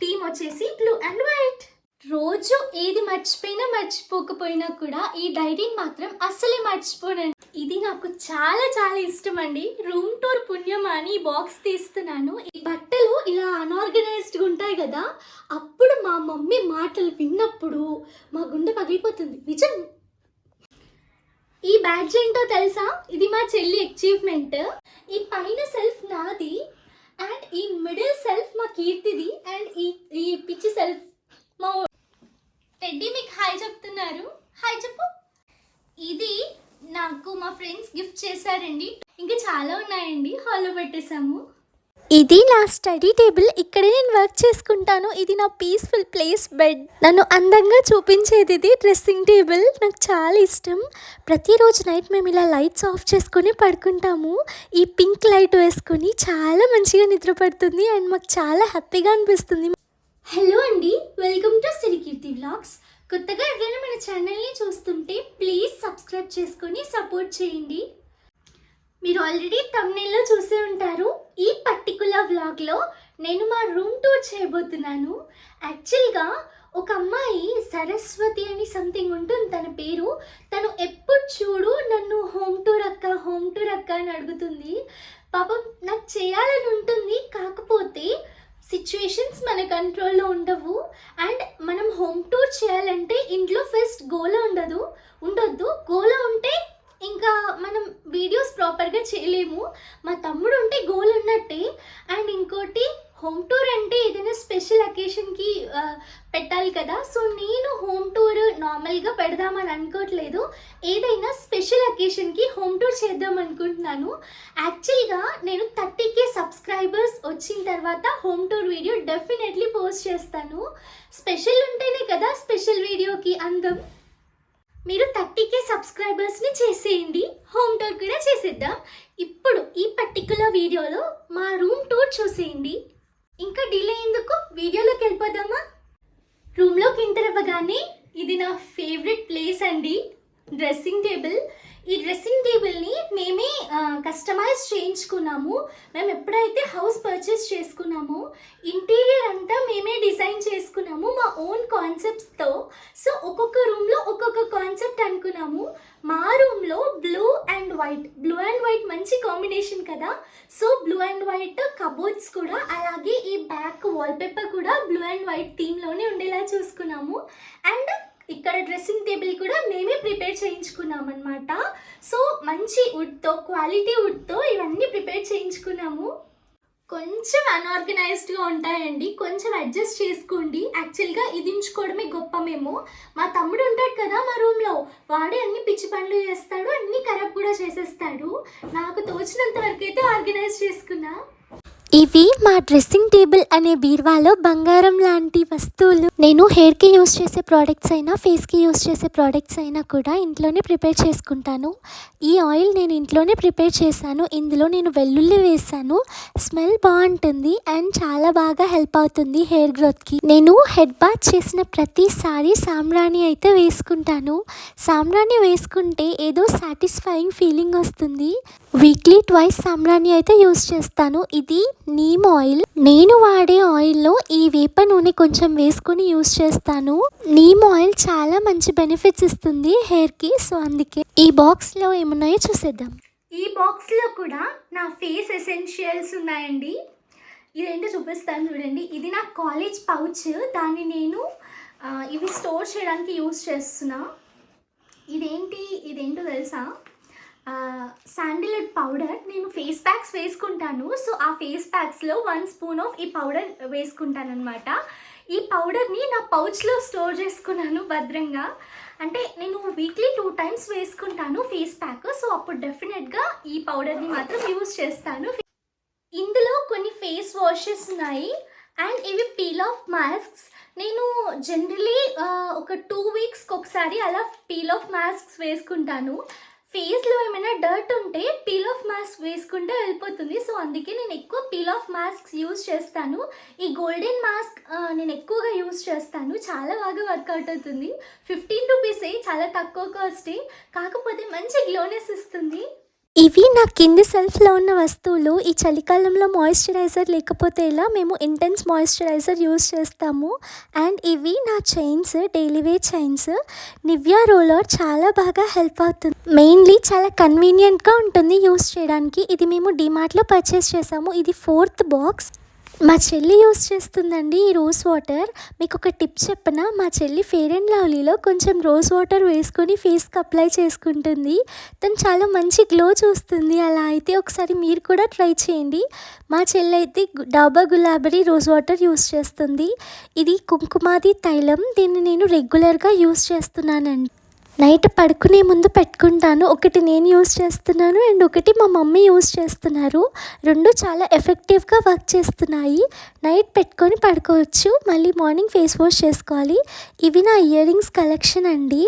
Theme వచ్చేసి blue and white. రోజు ఏది మర్చిపోయినా మర్చిపోకపోయినా కూడా ఈ డైరీని మాత్రం అస్సలే మర్చిపోనండి ఇది నాకు చాలా చాలా ఇష్టం అండి రూమ్ టూర్ పుణ్యం అని బాక్స్ తీస్తున్నాను. ఈ బట్టలు ఇలా అన్ఆర్గనైజ్డ్గా ఉంటాయి కదా అప్పుడు మా మమ్మీ మాటలు విన్నప్పుడు మా గుండె పగిలిపోతుంది. నిజం? ఈ బ్యాడ్జ్ ఏంటో తెలుసా? ఇది మా చెల్లి అచీవ్మెంట్ ఈ పైన సెల్ఫ్ నాది అండ్ ఈ మిడిల్ సెల్ఫ్ మా కీర్తిది అండ్ ఈ ఈ పిచ్చి సెల్ఫ్ మా టెడ్డీ మీకు హాయ్ చెప్తున్నారు. హాయ్ చెప్పు. ఇది నాకు మా ఫ్రెండ్స్ గిఫ్ట్ చేశారండి. ఇంకా చాలా ఉన్నాయండి. హాల్లో పెట్టేశాము. ఇది నా స్టడీ టేబుల్. ఇక్కడే నేను వర్క్ చేసుకుంటాను. ఇది నా పీస్ఫుల్ ప్లేస్ బెడ్. నన్ను అందంగా చూపించేది ఇది డ్రెస్సింగ్ టేబుల్. నాకు చాలా ఇష్టం. ప్రతిరోజు నైట్ మేము ఇలా లైట్స్ ఆఫ్ చేసుకొని పడుకుంటాము. ఈ పింక్ లైట్ వేసుకొని చాలా మంచిగా నిద్రపడుతుంది అండ్ మాకు చాలా హ్యాపీగా అనిపిస్తుంది. హలో అండి. Welcome to Sirikeerthi vlogs. కొత్తగా ఎవరైనా మన ఛానల్ని చూస్తుంటే ప్లీజ్ సబ్స్క్రైబ్ చేసుకొని సపోర్ట్ చేయండి. మీరు ఆల్రెడీ తమ్నేల్లో చూసే ఉంటారు. ఈ పర్టికులర్ వ్లాగ్లో నేను మా రూమ్ టూర్ చేయబోతున్నాను. యాక్చువల్గా ఒక అమ్మాయి సరస్వతి అని సంథింగ్ ఉంటుంది. తన పేరు తను ఎప్పుడు చూడు నన్ను హోమ్ టూర్ అక్క హోమ్ టూర్ అక్క అని అడుగుతుంది. పాపం నాకు చేయాలని ఉంటుంది. కాకపోతే సిచ్యువేషన్స్ మన కంట్రోల్లో ఉండవు. అండ్ మనం హోమ్ టూర్ చేయాలంటే ఇంట్లో ఫస్ట్ గోల ఉండదు. ఉండొద్దు. గోల ఉంటే ఇంకా మనం వీడియోస్ ప్రాపర్గా చేయలేము. మా తమ్ముడు ఉంటే గోల్ ఉన్నట్టే. అండ్ ఇంకోటి హోమ్ టూర్ అంటే ఏదైనా స్పెషల్ అకేషన్కి పెట్టాలి కదా. సో నేను హోమ్ టూర్ నార్మల్గా పెడదామని అనుకోవట్లేదు. ఏదైనా స్పెషల్ అకేషన్కి హోమ్ టూర్ చేద్దాం అనుకుంటున్నాను. యాక్చువల్గా నేను థర్టీ కే సబ్స్క్రైబర్స్ వచ్చిన తర్వాత home tour video definitely post చేస్తాను. స్పెషల్ ఉంటేనే కదా స్పెషల్ వీడియోకి అందం. మీరు థర్టీకే సబ్స్క్రైబర్స్ని చేసేయండి. హోమ్ టూర్ కూడా చేసేద్దాం. ఇప్పుడు ఈ పర్టికులర్ వీడియోలో మా రూమ్ టూర్ చూసేయండి. ఇంకా డిలే ఎందుకు? వీడియోలోకి వెళ్ళిపోదామా? రూమ్లోకి ఎంటర్ అవ్వగానే ఇది నా ఫేవరెట్ ప్లేస్ అండి. Dressing table. ఈ డ్రెస్సింగ్ టేబుల్ని మేమే కస్టమైజ్ చేయించుకున్నాము. మేము ఎప్పుడైతే హౌస్ పర్చేస్ చేసుకున్నామో ఇంటీరియర్ అంతా మేమే డిజైన్ చేసుకున్నాము మా ఓన్ కాన్సెప్ట్స్తో. సో ఒక్కొక్క రూమ్లో ఒక్కొక్క కాన్సెప్ట్ అనుకున్నాము. మా రూమ్లో blue and white. Blue and white మంచి కాంబినేషన్ కదా. So blue and white cupboards కూడా అలాగే ఈ బ్యాక్ వాల్పేపర్ కూడా బ్లూ అండ్ వైట్ థీమ్లోనే ఉండేలా చూసుకున్నాము. అండ్ ఇక్కడ డ్రెస్సింగ్ టేబుల్ కూడా మేమే ప్రిపేర్ చేయించుకున్నాం అనమాట సో మంచి వుడ్తో క్వాలిటీ వుడ్తో ఇవన్నీ ప్రిపేర్ చేయించుకున్నాము. కొంచెం అన్ఆర్గనైజ్డ్గా ఉంటాయండి. కొంచెం అడ్జస్ట్ చేసుకోండి. యాక్చువల్గా ఇదించుకోవడమే గొప్ప మేము. మా తమ్ముడు ఉంటాడు కదా మా రూమ్లో వాడే అన్ని పిచ్చి పనులు చేస్తాడు అన్ని ఖరాబ్ కూడా చేసేస్తాడు. నాకు తోచినంత వరకు అయితే ఆర్గనైజ్ చేసుకున్నా. ఇవి మా డ్రెస్సింగ్ టేబుల్ అనే బీర్వాలో బంగారం లాంటి వస్తువులు. నేను హెయిర్కి యూస్ చేసే ప్రోడక్ట్స్ అయినా ఫేస్కి యూస్ చేసే ప్రోడక్ట్స్ అయినా కూడా ఇంట్లోనే ప్రిపేర్ చేసుకుంటాను. ఈ ఆయిల్ నేను ఇంట్లోనే ప్రిపేర్ చేశాను. ఇందులో నేను వెల్లుల్లి వేసాను స్మెల్ బాగుంటుంది అండ్ చాలా బాగా హెల్ప్ అవుతుంది హెయిర్ గ్రోత్కి. నేను హెడ్ బాత్ చేసిన ప్రతిసారి సాంబ్రాణి అయితే వేసుకుంటాను. సాంబ్రాణి వేసుకుంటే ఏదో సాటిస్ఫైయింగ్ ఫీలింగ్ వస్తుంది. వీక్లీ ట్వైస్ సాంబ్రాణి అయితే యూస్ చేస్తాను. ఇది నీమ్ ఆయిల్ నేను వాడే ఆయిల్లో ఈ వేప నూనె కొంచెం వేసుకుని యూస్ చేస్తాను. నీమ్ ఆయిల్ చాలా మంచి బెనిఫిట్స్ ఇస్తుంది హెయిర్కి సో అందుకే. ఈ బాక్స్లో ఏమున్నాయో చూసేద్దాం. ఈ బాక్స్లో కూడా నా ఫేస్ ఎసెన్షియల్స్ ఉన్నాయండి. ఇదేంటో చూపిస్తాను చూడండి. ఇది నా కాలేజ్ పౌచ్ దాన్ని నేను ఇవి స్టోర్ చేయడానికి యూస్ చేస్తున్నా. ఇదేంటి? ఇదేంటో తెలుసా? శాండిల్వుడ్ పౌడర్ నేను ఫేస్ ప్యాక్స్ వేసుకుంటాను. సో ఆ ఫేస్ ప్యాక్స్లో వన్ స్పూన్ ఆఫ్ ఈ పౌడర్ వేసుకుంటాను అనమాట ఈ పౌడర్ని నా పౌచ్లో స్టోర్ చేసుకున్నాను భద్రంగా. అంటే నేను వీక్లీ టూ టైమ్స్ వేసుకుంటాను ఫేస్ ప్యాక్. సో అప్పుడు డెఫినెట్గా ఈ పౌడర్ని మాత్రం యూస్ చేస్తాను. ఇందులో కొన్ని ఫేస్ వాషెస్ ఉన్నాయి. అండ్ ఇవి పీల్ ఆఫ్ మాస్క్స్. నేను జనరలీ ఒక టూ వీక్స్కి ఒకసారి అలా పీల్ ఆఫ్ మాస్క్స్ వేసుకుంటాను. ఫేస్లో ఏమైనా డర్ట్ ఉంటే పీల్ ఆఫ్ మాస్క్ వేసుకుంటే వెళ్ళిపోతుంది. సో అందుకే నేను ఎక్కువ పీల్ ఆఫ్ మాస్క్స్ యూజ్ చేస్తాను. ఈ గోల్డెన్ మాస్క్ నేను ఎక్కువగా యూజ్ చేస్తాను. చాలా బాగా వర్కౌట్ అవుతుంది. ఫిఫ్టీన్ రూపీసే చాలా తక్కువ కాస్టే కాకపోతే మంచి గ్లోనెస్ ఇస్తుంది. ఇవి నా కింది సెల్ఫ్లో ఉన్న వస్తువులు. ఈ చలికాలంలో మాయిశ్చరైజర్ లేకపోతే ఇలా మేము ఇంటెన్స్ మాయిశ్చరైజర్ యూస్ చేస్తాము. అండ్ ఇవి నా chains daily wear chains Nivea roller చాలా బాగా హెల్ప్ అవుతుంది. మెయిన్లీ చాలా కన్వీనియంట్గా ఉంటుంది యూస్ చేయడానికి. ఇది మేము డిమార్ట్లో పర్చేస్ చేసాము. ఇది ఫోర్త్ బాక్స్ మా చెల్లి యూస్ చేస్తుందండి ఈ రోజ్ వాటర్. మీకు ఒక టిప్ చెప్పనా? మా చెల్లి ఫేర్ అండ్ లవ్లీలో కొంచెం రోజ్ వాటర్ వేసుకొని ఫేస్కి అప్లై చేసుకుంటుంది. తను చాలా మంచి గ్లో చూస్తుంది. అలా అయితే ఒకసారి మీరు కూడా ట్రై చేయండి. మా చెల్లి అయితే డాబా గులాబరీ రోజ్ వాటర్ యూస్ చేస్తుంది. ఇది కుంకుమాది తైలం. దీన్ని నేను రెగ్యులర్గా యూస్ చేస్తున్నానండి. నైట్ పడుకునే ముందు పెట్టుకుంటాను. ఒకటి నేను యూస్ చేస్తున్నాను అండ్ ఒకటి మా మమ్మీ యూస్ చేస్తున్నారు. రెండు చాలా ఎఫెక్టివ్గా వర్క్ చేస్తున్నాయి. నైట్ పెట్టుకొని పడుకోవచ్చు. మళ్ళీ మార్నింగ్ ఫేస్ వాష్ చేసుకోవాలి. ఇవి నా ఇయర్ రింగ్స్ కలెక్షన్ అండి.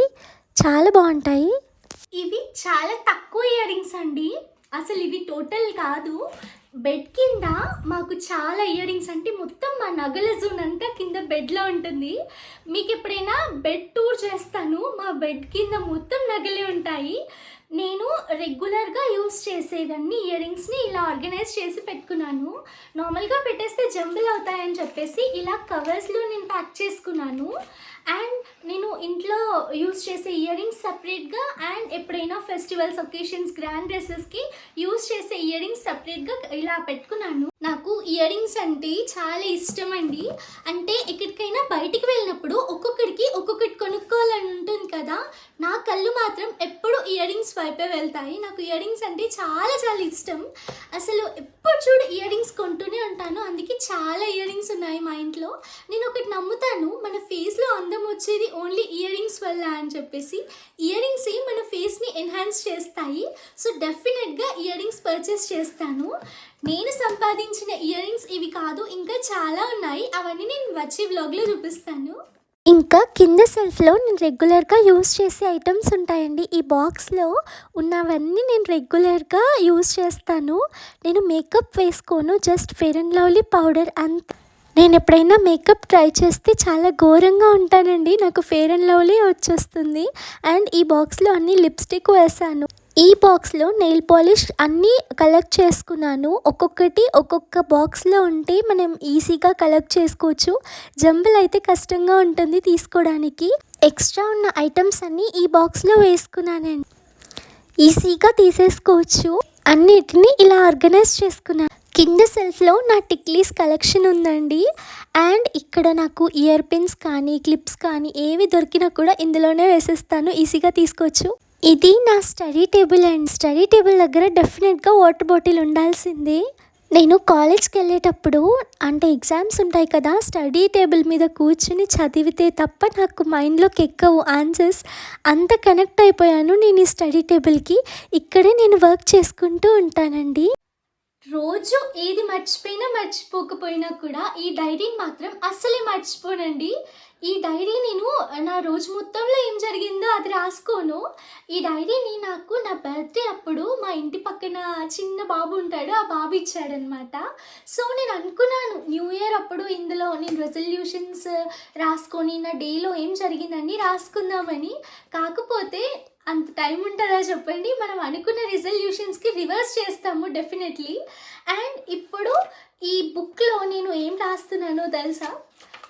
చాలా బాగుంటాయి. ఇవి చాలా తక్కువ ఇయర్ రింగ్స్ అండి. అసలు ఇవి టోటల్ కాదు. బెడ్ కింద మాకు చాలా ఇయర్ రింగ్స్ అంటే మొత్తం మా నగల జోన్ అంతా కింద బెడ్లో ఉంటుంది. మీకు ఎప్పుడైనా బెడ్ టూర్ చేస్తాను మా బెడ్ కింద మొత్తం నగలే ఉంటాయి. నేను రెగ్యులర్గా యూస్ చేసేదాన్ని ఇయర్ రింగ్స్ని ఇలా ఆర్గనైజ్ చేసి పెట్టుకున్నాను. నార్మల్గా పెట్టేస్తే జంబులు అవుతాయని చెప్పేసి ఇలా కవర్స్లో నేను ప్యాక్ చేసుకున్నాను. అండ్ నేను ఇంట్లో యూస్ చేసే ఇయర్ రింగ్స్ సపరేట్గా అండ్ ఎప్పుడైనా ఫెస్టివల్స్ ఒకేషన్స్ గ్రాండ్ డ్రెస్సెస్కి యూస్ చేసే ఇయర్ రింగ్స్ సపరేట్గా ఇలా పెట్టుకున్నాను. నాకు ఇయర్ రింగ్స్ అంటే చాలా ఇష్టం అండి. అంటే ఎక్కడికైనా బయటికి వెళ్ళినప్పుడు ఒక్కొక్కరికి ఒక్కొక్కటి కొనుక్కోవాలని ఉంటుంది కదా. నా కళ్ళు మాత్రం ఎప్పుడు ఇయర్ రింగ్స్ వైపే వెళ్తాయి. నాకు ఇయర్ రింగ్స్ అంటే చాలా చాలా ఇష్టం. అసలు ఎప్పుడు చూడు ఇయర్ రింగ్స్ కొంటూనే ఉంటాను. అందుకే చాలా ఇయర్ రింగ్స్ ఉన్నాయి మా ఇంట్లో. నేను ఒకటి నమ్ముతాను మన ఫేస్లో అందం వచ్చేది ఓన్లీ ఇయర్ రింగ్స్ వల్ల అని చెప్పేసి. ఇయర్ రింగ్స్ మన ఫేస్ని ఎన్హాన్స్ చేస్తాయి. సో డెఫినెట్గా ఇయర్ రింగ్స్ పర్చేస్ చేస్తాను. నేను సంపాదించిన ఇయర్ రింగ్స్ ఇవి కాదు ఇంకా చాలా ఉన్నాయి. అవన్నీ నేను వచ్చే వ్లాగ్లో చూపిస్తాను. ఇంకా కింద సెల్ఫ్లో నేను రెగ్యులర్గా యూస్ చేసే ఐటమ్స్ ఉంటాయండి. ఈ బాక్స్లో ఉన్నవన్నీ నేను రెగ్యులర్గా యూస్ చేస్తాను. నేను మేకప్ వేసుకోను. Just fair and lovely powder అంత. నేను ఎప్పుడైనా మేకప్ ట్రై చేస్తే చాలా ఘోరంగా ఉంటానండి. నాకు ఫెయిర్ అండ్ లవ్లీ వచ్చేస్తుంది. అండ్ ఈ బాక్స్లో అన్ని లిప్స్టిక్ వేసాను. ఈ బాక్స్లో నెయిల్ పాలిష్ అన్నీ కలెక్ట్ చేసుకున్నాను. ఒక్కొక్కటి ఒక్కొక్క బాక్స్లో ఉంటే మనం ఈజీగా కలెక్ట్ చేసుకోవచ్చు. జంబుల్ అయితే కష్టంగా ఉంటుంది తీసుకోవడానికి. ఎక్స్ట్రా ఉన్న ఐటమ్స్ అన్నీ ఈ బాక్స్లో వేసుకున్నానండి. ఈజీగా తీసేసుకోవచ్చు. అన్నిటిని ఇలా ఆర్గనైజ్ చేసుకున్నాను కింద సెల్ఫ్లో నా టిక్లీస్ కలెక్షన్ ఉందండి. అండ్ ఇక్కడ నాకు ఇయర్ పిన్స్ కానీ క్లిప్స్ కానీ ఏవి దొరికినా కూడా ఇందులోనే వేసేస్తాను. ఈజీగా తీసుకోవచ్చు. ఇది నా study table and study table దగ్గర డెఫినెట్గా వాటర్ బాటిల్ ఉండాల్సిందే. నేను కాలేజ్కి వెళ్ళేటప్పుడు అంటే ఎగ్జామ్స్ ఉంటాయి కదా స్టడీ టేబుల్ మీద కూర్చుని చదివితే తప్ప నాకు మైండ్లోకి ఎక్కవు ఆన్సర్స్. అంత కనెక్ట్ అయిపోయాను నేను ఈ స్టడీ టేబుల్కి. ఇక్కడే నేను వర్క్ చేసుకుంటూ ఉంటానండి. రోజు ఏది మర్చిపోయినా మర్చిపోకపోయినా కూడా ఈ డైరీని మాత్రం అస్సలే మర్చిపోనండి. ఈ డైరీ నేను నా రోజు మొత్తంలో ఏం జరిగిందో అది రాసుకోను. ఈ డైరీని నాకు నా బర్త్డే అప్పుడు మా ఇంటి పక్కన చిన్న బాబు ఉంటాడు ఆ బాబు ఇచ్చాడనమాట సో నేను అనుకున్నాను న్యూ ఇయర్ అప్పుడు ఇందులో నేను రెజల్యూషన్స్ రాసుకొని నా డేలో ఏం జరిగిందని రాసుకుందామని. కాకపోతే అంత టైం ఉంటుందా చెప్పండి మనం అనుకున్న రిజల్యూషన్స్కి రివర్స్ చేస్తాము డెఫినెట్లీ. అండ్ ఇప్పుడు ఈ బుక్లో నేను ఏం రాస్తున్నానో తెలుసా?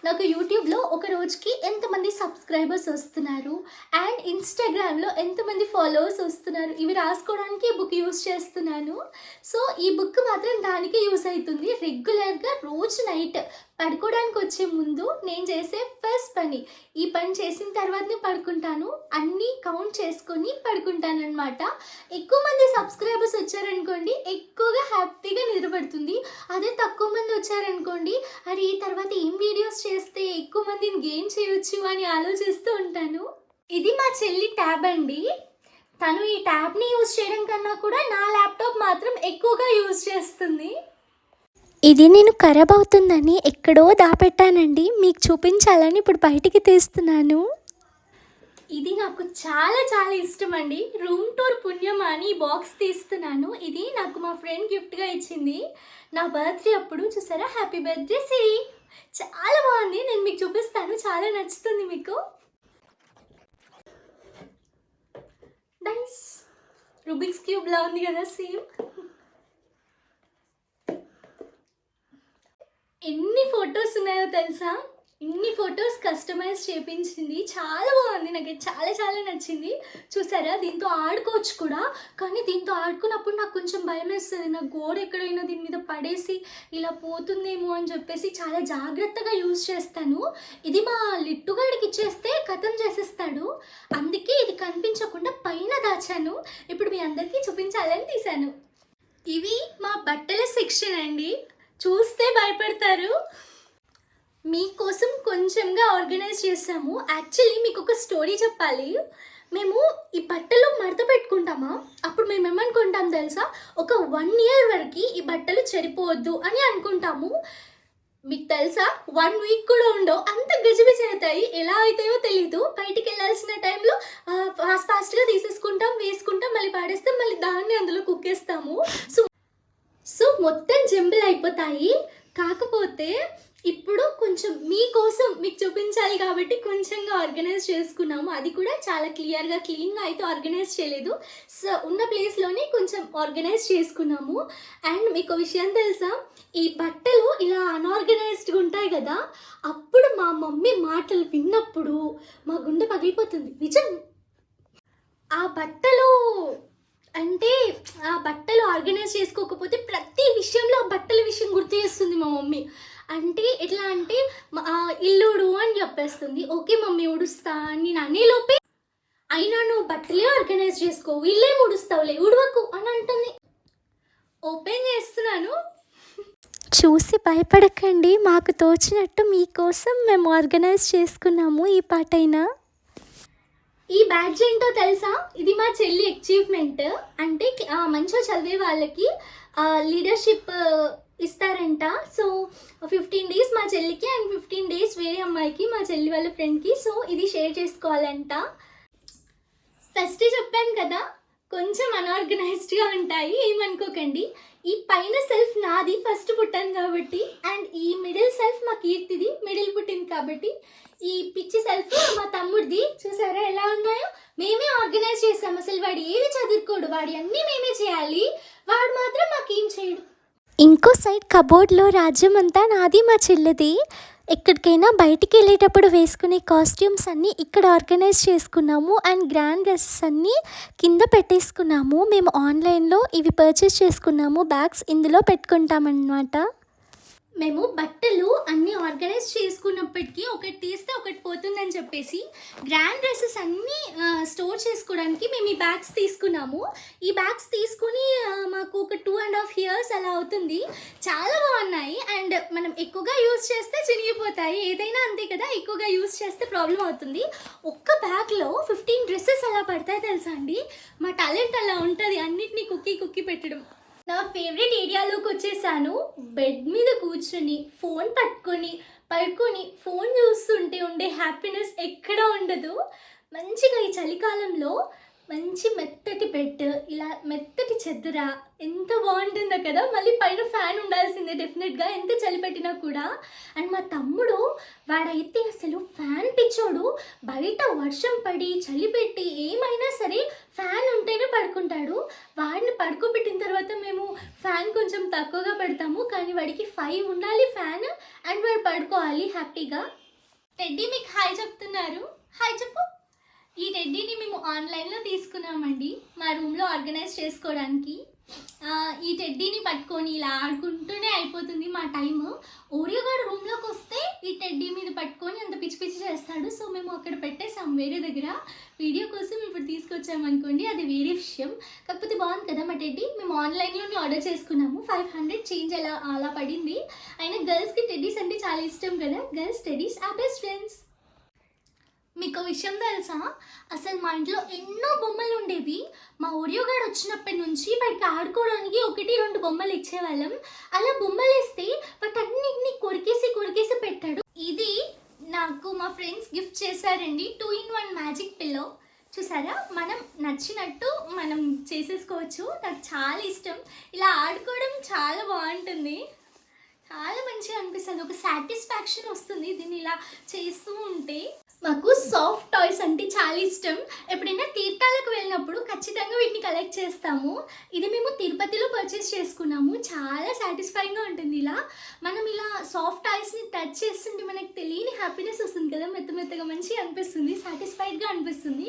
నాకు యూట్యూబ్లో ఒక రోజుకి ఎంతమంది సబ్స్క్రైబర్స్ వస్తున్నారు? అండ్ ఇన్స్టాగ్రామ్లో ఎంతమంది ఫాలోవర్స్ వస్తున్నారు? ఇవి రాసుకోవడానికి ఈ బుక్ యూస్ చేస్తున్నాను. సో ఈ బుక్ మాత్రం దానికే యూస్ అవుతుంది. రెగ్యులర్గా రోజు నైట్ పడుకోవడానికి వచ్చే ముందు నేను చేసే ఫస్ట్ పని. ఈ పని చేసిన తర్వాతనే పడుకుంటాను. అన్నీ కౌంట్ చేసుకొని పడుకుంటానమాట ఎక్కువ మంది సబ్స్క్రైబర్స్ వచ్చారనుకోండి ఎక్కువగా హ్యాపీగా నిద్రపడుతుంది. అదే తక్కువ మంది వచ్చారనుకోండి అరే ఈ తర్వాత ఏం వీడియోస్ చేస్తే ఎక్కువ మందిని గెయిన్ చేయొచ్చు అని ఆలోచిస్తూ ఉంటాను. ఇది మా చెల్లి ట్యాబ్ అండి. తను ఈ ట్యాబ్ని యూజ్ చేయడం కన్నా కూడా నా ల్యాప్టాప్ మాత్రం ఎక్కువగా యూజ్ చేస్తుంది. ఇది నేను ఖరాబ్ అవుతుందని ఎక్కడో దాపెట్టానండి. మీకు చూపించాలని ఇప్పుడు బయటికి తీస్తున్నాను. ఇది నాకు చాలా చాలా ఇష్టం అండి రూమ్ టూర్ పుణ్యం అని బాక్స్ తీస్తున్నాను. ఇది నాకు మా ఫ్రెండ్ గిఫ్ట్గా ఇచ్చింది. నా బర్త్డే అప్పుడు చూసారా? హ్యాపీ బర్త్డే సిరి చాలా బాగుంది. నేను మీకు చూపిస్తాను. చాలా నచ్చుతుంది మీకు. డైస్ రుబిక్స్ క్యూబ్లా ఉంది కదా సేమ్ ఎన్ని ఫొటోస్ ఉన్నాయో తెలుసా? ఇన్ని ఫొటోస్ కస్టమైజ్ చేపించింది. చాలా బాగుంది. నాకు చాలా చాలా నచ్చింది. చూసారా? దీంతో ఆడుకోవచ్చు కూడా. కానీ దీంతో ఆడుకున్నప్పుడు నాకు కొంచెం భయం వేస్తుంది. నా గోడ ఎక్కడైనా దీని మీద పడేసి ఇలా పోతుందేమో అని చెప్పేసి చాలా జాగ్రత్తగా యూజ్ చేస్తాను. ఇది మా లిట్టుగాడికి ఇచ్చేస్తే కథం చేసేస్తాడు. అందుకే ఇది కనిపించకుండా పైన దాచాను. ఇప్పుడు మీ అందరికీ చూపించాలని తీశాను. ఇవి మా బట్టల సెక్షన్ అండి. చూస్తే భయపడతారు. మీకోసం కొంచెంగా ఆర్గనైజ్ చేసాము యాక్చువల్లీ మీకు ఒక స్టోరీ చెప్పాలి. మేము ఈ బట్టలు మడత పెట్టుకుంటామా? అప్పుడు మేము ఏమనుకుంటాం తెలుసా? ఒక వన్ ఇయర్ వరకు ఈ బట్టలు చెడిపోవద్దు అని అనుకుంటాము. మీకు తెలుసా? వన్ వీక్ కూడా ఉండవు. అంత గజిబిజి అవుతాయి. ఎలా అవుతాయో తెలీదు. బయటికి వెళ్ళాల్సిన టైంలో ఫాస్ట్ ఫాస్ట్గా తీసేసుకుంటాం వేసుకుంటాం మళ్ళీ పాడేస్తాం మళ్ళీ దాన్ని అందులో కుక్కేస్తాము. సో సో మొత్తం జంబులు అయిపోతాయి. కాకపోతే ఇప్పుడు కొంచెం మీకోసం మీకు చూపించాలి కాబట్టి కొంచెంగా ఆర్గనైజ్ చేసుకున్నాము. అది కూడా చాలా క్లియర్గా క్లీన్గా అయితే ఆర్గనైజ్ చేయలేదు. సో ఉన్న ప్లేస్లోనే కొంచెం ఆర్గనైజ్ చేసుకున్నాము. అండ్ మీకు విషయం తెలుసా? ఈ బట్టలు ఇలా అన్ఆర్గనైజ్డ్గా ఉంటాయి కదా అప్పుడు మా మమ్మీ మాటలు విన్నప్పుడు మా గుండె పగిలిపోతుంది. నిజం? ఆ బట్టలు అంటే ఆ బట్టలు ఆర్గనైజ్ చేసుకోకపోతే ప్రతి విషయంలో ఆ బట్టల విషయం గుర్తు చేస్తుంది మా మమ్మీ. అంటే ఎట్లా అంటే ఇల్లుడు అని చెప్పేస్తుంది. ఓకే మమ్మీ ఉడుస్తా నేను అనేలోపే అయినా నువ్వు బట్టలే ఆర్గనైజ్ చేసుకో ఇల్లే ఉడుస్తావులే ఉడవకు అని అంటుంది. ఓపెన్ చేస్తున్నాను. చూసి భయపడకండి మాకు తోచినట్టు మీకోసం మేము ఆర్గనైజ్ చేసుకున్నాము ఈ పాటైనా. ఈ బ్యాడ్జ్ ఏంటో తెలుసా? ఇది మా చెల్లి అచీవ్మెంట్ అంటే మంచిగా చదివే వాళ్ళకి లీడర్షిప్ ఇస్తారంట. సో ఫిఫ్టీన్ డేస్ మా చెల్లికి అండ్ ఫిఫ్టీన్ డేస్ వేరే అమ్మాయికి మా చెల్లి వాళ్ళ ఫ్రెండ్కి సో ఇది షేర్ చేసుకోవాలంట. ఫస్ట్ చెప్పాను కదా కొంచెం అన్ఆర్గనైజ్డ్గా ఉంటాయి ఏమనుకోకండి. ఈ పైన సెల్ఫ్ నాది ఫస్ట్ పుట్టాను కాబట్టి అండ్ ఈ మిడిల్ సెల్ఫ్ మా కీర్తిది మిడిల్ పుట్టింది కాబట్టి ఈ పిచ్చి సెల్ఫ్ మా తమ్ముడిది. చూసారా ఎలా ఉన్నాయో? మేమే ఆర్గనైజ్ చేసాం అసలు వాడు ఏది చదువుకోడు వాడి అన్నీ మేమే చేయాలి. వాడు మాత్రం మాకేం చేయడు. ఇంకో సైడ్ కబోర్డ్లో రాజ్యం అంతా నాది మా చెల్లిది. ఎక్కడికైనా బయటికి వెళ్ళేటప్పుడు వేసుకునే కాస్ట్యూమ్స్ అన్నీ ఇక్కడ ఆర్గనైజ్ చేసుకున్నాము అండ్ గ్రాండ్ డ్రెస్సెస్ అన్నీ కింద పెట్టేసుకున్నాము. మేము ఆన్లైన్లో ఇవి పర్చేస్ చేసుకున్నాము. బ్యాగ్స్ ఇందులో పెట్టుకుంటామన్నమాట. మేము బట్ ఆర్గనైజ్ చేసుకున్నప్పటికీ ఒకటి తీస్తే ఒకటి పోతుందని చెప్పేసి గ్రాండ్ డ్రెస్సెస్ అన్నీ స్టోర్ చేసుకోవడానికి మేము ఈ బ్యాగ్స్ తీసుకున్నాము. ఈ బ్యాగ్స్ తీసుకుని మాకు ఒక టూ అండ్ హాఫ్ ఇయర్స్ అలా అవుతుంది. చాలా బాగున్నాయి. అండ్ మనం ఎక్కువగా యూస్ చేస్తే చినిగిపోతాయి. ఏదైనా అంతే కదా ఎక్కువగా యూస్ చేస్తే ప్రాబ్లం అవుతుంది. ఒక్క బ్యాగ్లో ఫిఫ్టీన్ డ్రెస్సెస్ అలా పడతాయి తెలుసా అండి? మా టాలెంట్ అలా ఉంటుంది. అన్నిటినీ కుక్కీ కుక్కీ పెట్టడం. నా ఫేవరెట్ ఏరియాలోకి వచ్చేసాను. బెడ్ మీద కూర్చొని ఫోన్ పట్టుకొని పడుకొని ఫోన్ చూస్తుంటే ఉండే హ్యాపీనెస్ ఎక్కడ ఉండదు. మంచిగా ఈ చలికాలంలో మంచి మెత్తటి బెడ్ ఇలా మెత్తటి చెద్దర ఎంత బాగుంటుందో కదా మళ్ళీ పైన ఫ్యాన్ ఉండాల్సిందే డెఫినెట్గా ఎంత చలి పెట్టినా కూడా. అండ్ మా తమ్ముడు వాడైతే అసలు ఫ్యాన్ పిచ్చోడు. బయట వర్షం పడి చలి పెట్టి ఏమైనా సరే ఫ్యాన్ ఉంటేనే పడుకుంటాడు. వాడిని పడుకోబెట్టిన తర్వాత మేము ఫ్యాన్ కొంచెం తక్కువగా పెడతాము కానీ వాడికి ఫైవ్ ఉండాలి ఫ్యాన్ అండ్ వాడు పడుకోవాలి హ్యాపీగా. రెడ్డి మీకు హాయ్ చెప్తున్నారు. హాయ్ చెప్పు. ఈ టెడ్డీని మేము ఆన్లైన్లో తీసుకున్నామండి మా రూమ్లో ఆర్గనైజ్ చేసుకోవడానికి. ఈ టెడ్డీని పట్టుకొని ఇలా ఆడుకుంటూనే అయిపోతుంది మా టైం ఓరియోగాడు రూమ్లోకి వస్తే ఈ టెడ్డీ మీద పట్టుకొని అంత పిచ్చి పిచ్చి చేస్తాడు. సో మేము అక్కడ పెట్టేసాం వేరే దగ్గర. వీడియో కోసం ఇప్పుడు తీసుకొచ్చాము అనుకోండి అది వేరే విషయం. కాకపోతే బాగుంది కదా మా టెడ్డీ మేము ఆన్లైన్లోనే ఆర్డర్ చేసుకున్నాము. ఫైవ్ హండ్రెడ్ చేంజ్ అలా అలా పడింది. అయినా గర్ల్స్కి టెడ్డీస్ అంటే చాలా ఇష్టం కదా. గర్ల్స్ టెడ్డీస్ ఆ బెస్ట్ ఫ్రెండ్స్. మీకు విషయం తెలుసా? అసలు మా ఇంట్లో ఎన్నో బొమ్మలు ఉండేవి. మా ఒరియోగాడు వచ్చినప్పటి నుంచి వాడికి ఆడుకోవడానికి ఒకటి రెండు బొమ్మలు ఇచ్చేవాళ్ళం. అలా బొమ్మలు ఇస్తే వాటన్నిటిని కొరికేసి కొరికేసి పెట్టాడు. ఇది నాకు మా ఫ్రెండ్స్ గిఫ్ట్ చేశారండి. Two in one magic pillow. చూసారా? మనం నచ్చినట్టు మనం చేసేసుకోవచ్చు. నాకు చాలా ఇష్టం. ఇలా ఆడుకోవడం చాలా బాగుంటుంది. చాలా మంచిగా అనిపిస్తుంది. ఒక సాటిస్ఫాక్షన్ వస్తుంది దీన్ని ఇలా చేస్తూ ఉంటే. మాకు సాఫ్ట్ టాయ్స్ అంటే చాలా ఇష్టం. ఎప్పుడైనా తీర్థాలకు వెళ్ళినప్పుడు ఖచ్చితంగా వీటిని కలెక్ట్ చేస్తాము. ఇది మేము తిరుపతిలో పర్చేస్ చేసుకున్నాము. చాలా సాటిస్ఫైయింగ్గా ఉంటుంది ఇలా. మనం ఇలా సాఫ్ట్ టాయ్స్ని టచ్ చేస్తుంటే మనకు తెలియని హ్యాపీనెస్ వస్తుంది కదా. మెత్త మెత్తగా మంచిగా అనిపిస్తుంది సాటిస్ఫైడ్గా అనిపిస్తుంది.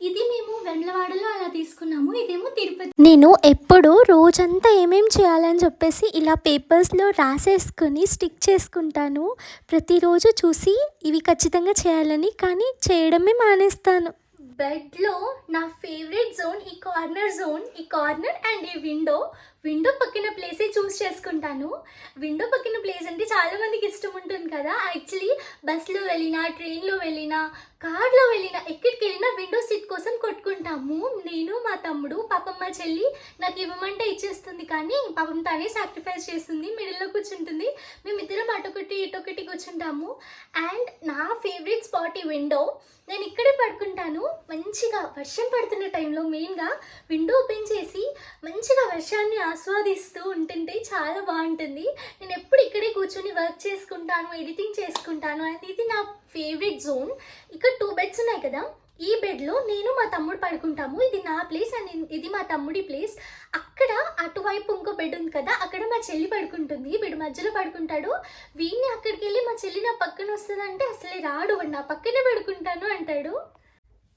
ఇది మేము వెమ్లవాడలో అలా తీసుకున్నాము ఇదేమో తిరుపతి. నేను ఎప్పుడు రోజంతా ఏమేం చేయాలని చెప్పేసి ఇలా పేపర్స్లో రాసేసుకుని స్టిక్ చేసుకుంటాను. ప్రతిరోజు చూసి ఇవి ఖచ్చితంగా చేయాలని కానీ చేయడమే మానేస్తాను. బెడ్లో నా ఫేవరెట్ జోన్ ఈ కార్నర్ జోన్ ఈ కార్నర్ అండ్ ఈ విండో విండో పక్కన ప్లేసే చూస్ చేసుకుంటాను. విండో పక్కన ప్లేస్ అంటే చాలామందికి ఇష్టం ఉంటుంది కదా. యాక్చువల్లీ బస్లో వెళ్ళినా ట్రైన్లో వెళ్ళినా కార్లో వెళ్ళినా ఎక్కడికి వెళ్ళినా విండో సీట్ కోసం కొట్టుకుంటాము. నేను మా తమ్ముడు పాపం మా చెల్లి నాకు ఇవ్వమంటే ఇచ్చేస్తుంది కానీ పాపం తనే సాక్రిఫైస్ చేస్తుంది. మిడిల్లో కూర్చుంటుంది. మేమిద్దరం అటొకటి ఇటొకటి కూర్చుంటాము. అండ్ నా ఫేవరెట్ స్పాట్ ఈ విండో నేను ఇక్కడే పడుకుంటాను. మంచిగా వర్షం పడుతున్న టైంలో మెయిన్గా విండో ఓపెన్ చేసి మంచిగా వర్షాన్ని ఆస్వాదిస్తూ ఉంటుంటే చాలా బాగుంటుంది. నేను ఎప్పుడు ఇక్కడే కూర్చొని వర్క్ చేసుకుంటాను ఎడిటింగ్ చేసుకుంటాను అండ్ ఇది నా ఫేవరెట్ జోన్. ఇక్కడ టూ బెడ్స్ ఉన్నాయి కదా. ఈ బెడ్లో నేను మా తమ్ముడు పడుకుంటాము. ఇది నా ప్లేస్ అండ్ ఇది మా తమ్ముడి ప్లేస్. అక్కడ అటువైపు ఇంకో బెడ్ ఉంది కదా. అక్కడ మా చెల్లి పడుకుంటుంది. వీడు మధ్యలో పడుకుంటాడు. వీడిని అక్కడికి వెళ్ళి మా చెల్లి నా పక్కన వస్తుందంటే అసలే రాడు. వాడు నా పక్కనే పడుకుంటాను అంటాడు.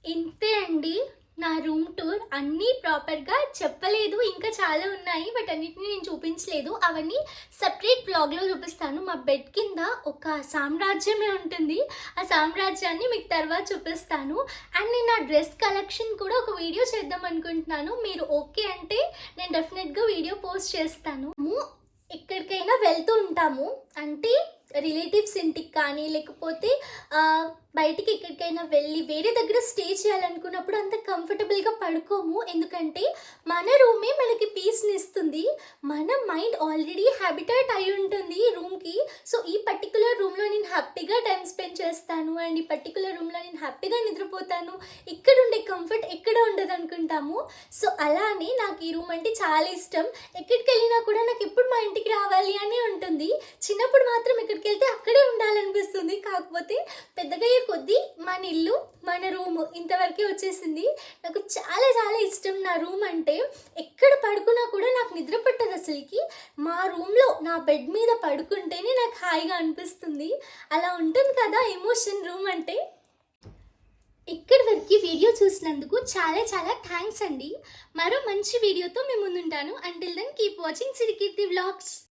ఇంతే అండి. నా రూమ్ టూర్ అన్నీ ప్రాపర్గా చెప్పలేదు. ఇంకా చాలా ఉన్నాయి బట్ అన్నిటిని నేను చూపించలేదు. అవన్నీ సపరేట్ బ్లాగ్లో చూపిస్తాను. మా బెడ్ కింద ఒక సామ్రాజ్యమే ఉంటుంది. ఆ సామ్రాజ్యాన్ని మీకు తర్వాత చూపిస్తాను. అండ్ నేను నా డ్రెస్ కలెక్షన్ కూడా ఒక వీడియో చేద్దాం అనుకుంటున్నాను. మీరు ఓకే అంటే నేను డెఫినెట్గా వీడియో పోస్ట్ చేస్తాను. ఎక్కడికైనా వెళ్తూ ఉంటాము. అంటే రిలేటివ్స్ ఇంటికి కానీ లేకపోతే బయటికి ఎక్కడికైనా వెళ్ళి వేరే దగ్గర స్టే చేయాలనుకున్నప్పుడు అంత కంఫర్టబుల్గా పడుకోము. ఎందుకంటే మన రూమే మనకి పీస్ని ఇస్తుంది మన మైండ్ ఆల్రెడీ హ్యాబిటేట్ అయి ఉంటుంది రూమ్కి. సో ఈ పర్టికులర్ రూమ్లో నేను హ్యాపీగా టైం స్పెండ్ చేస్తాను. అండ్ ఈ పర్టికులర్ రూమ్లో నేను హ్యాపీగా నిద్రపోతాను. ఇక్కడ ఉండే కంఫర్ట్ ఎక్కడ ఉండదు అనుకుంటాము సో అలానే నాకు ఈ రూమ్ అంటే చాలా ఇష్టం. ఎక్కడికి వెళ్ళినా కూడా నాకు ఎప్పుడు మా ఇంటికి రావాలి అని ఉంటుంది. చిన్నప్పుడు మాత్రం ఎక్కడికి వెళ్తే అక్కడే ఉండాలనిపిస్తుంది. కాకపోతే పెద్దగయ్యే కొద్దీ మన ఇల్లు మన రూమ్ ఇంతవరకే వచ్చేసింది. నాకు చాలా చాలా ఇష్టం నా రూమ్ అంటే. ఎక్కడ పడుకున్నా కూడా నాకు నిద్ర పట్టదు అసలుకి. మా రూమ్లో నా బెడ్ మీద పడుకుంటేనే నాకు హాయిగా అనిపిస్తుంది. అలా ఉంటుంది కదా ఎమోషన్ రూమ్ అంటే. ఇక్కడి వరకు వీడియో చూసినందుకు చాలా చాలా థ్యాంక్స్ అండి. మరో మంచి వీడియోతో మేము ముందుంటాను. Until then keep watching Sirikeerthi vlogs